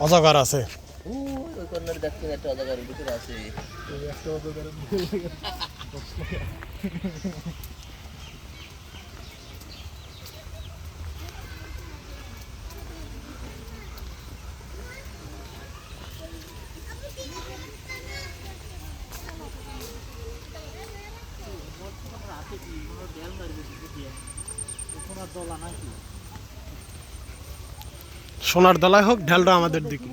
অজগর আছে ও সোনার দলায় হোক ঢেলটা আমাদের দিকে।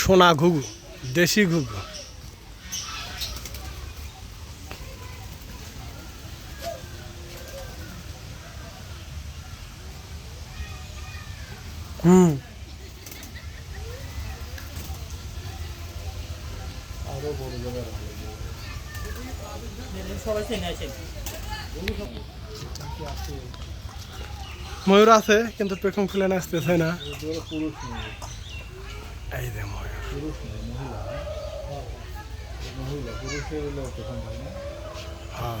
সোনা ঘুঘু দেশি ঘুঘু। হুম। ময়ূর আছে কিন্তু পেখম খুলে নাচতেছে না। এই যে ময়ূর। হ্যাঁ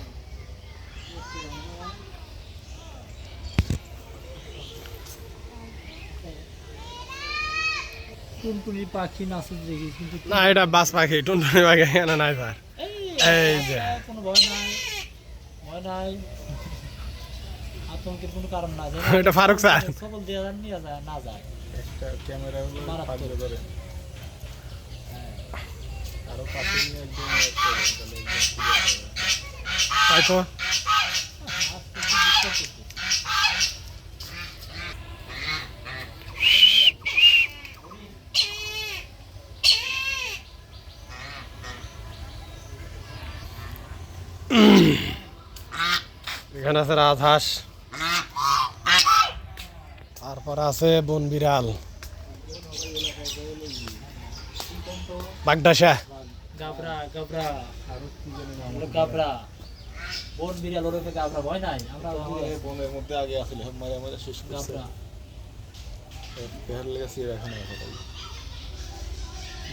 টুনটুনি পাখি নাচে দেখি কিন্তু না এটা বাস পাখি টুনটুনি পাখি এখানে নাই স্যার। এই যে। কোনো ভয় নাই ভয় নাই। আতঙ্কের কোনো কারণ না যায় এটা ফারুক স্যার। সকল যায় নিয়ে যায় না যায়। একটা ক্যামেরা হলো। পাগলে ধরে। আরও কাছে নিয়ে একদম তাই তো। এখানে আছে রাজহাঁস। তারপর আছে বন বিড়াল। বাগডাসা গাবরা গাবরা। গাবরা। বন বিড়াল ওরফে গাবরা ভয় নাই? আমরা বনের মধ্যে আগে আসলে মারে মারে শেষ গাবরা। দেহার লেগে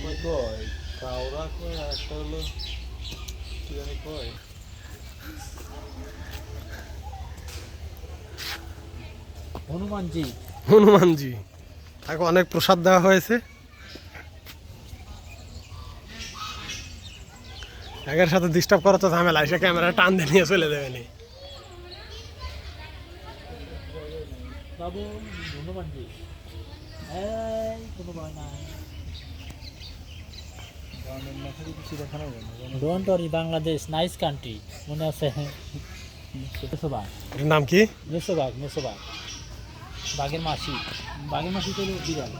কই কয় কাউরা কয় একটা হলো কি জানি কয় হনুমানজি। হনুমানজি। তাকে অনেক প্রসাদ দেওয়া হয়েছে। একের সাথে ডিস্টার্ব করা তো ঝামেলা এসে ক্যামেরা টান দিয়ে নিয়ে চলে দেবে নি। বাবু হনুমানজি। এই কোনো ভয় নাই বনের মাথায় কি চিড়িয়াখানা হবে না বনের- don't worry Bangladesh nice country মনে আছে? মেসোবাগ। নাম কি? মেসোবাগ মেসোবাগ। বাঘের মাসি। বাঘের মাসি তো বিড়াল।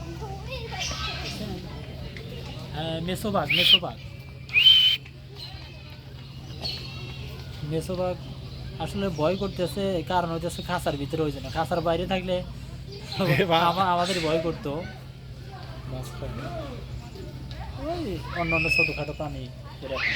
হ্যাঁ মেসোবাগ মেসোবাগ। মেসোবাগ আসলে ভয় করতেছে কারণ হইতেছে খাঁচার ভিতরে হয়েছে না খাঁচার বাইরে থাকলে আমা- আমাদের ভয় করতো। ওই অন্য অন্য ছোটোখাটো প্রাণী এরকম।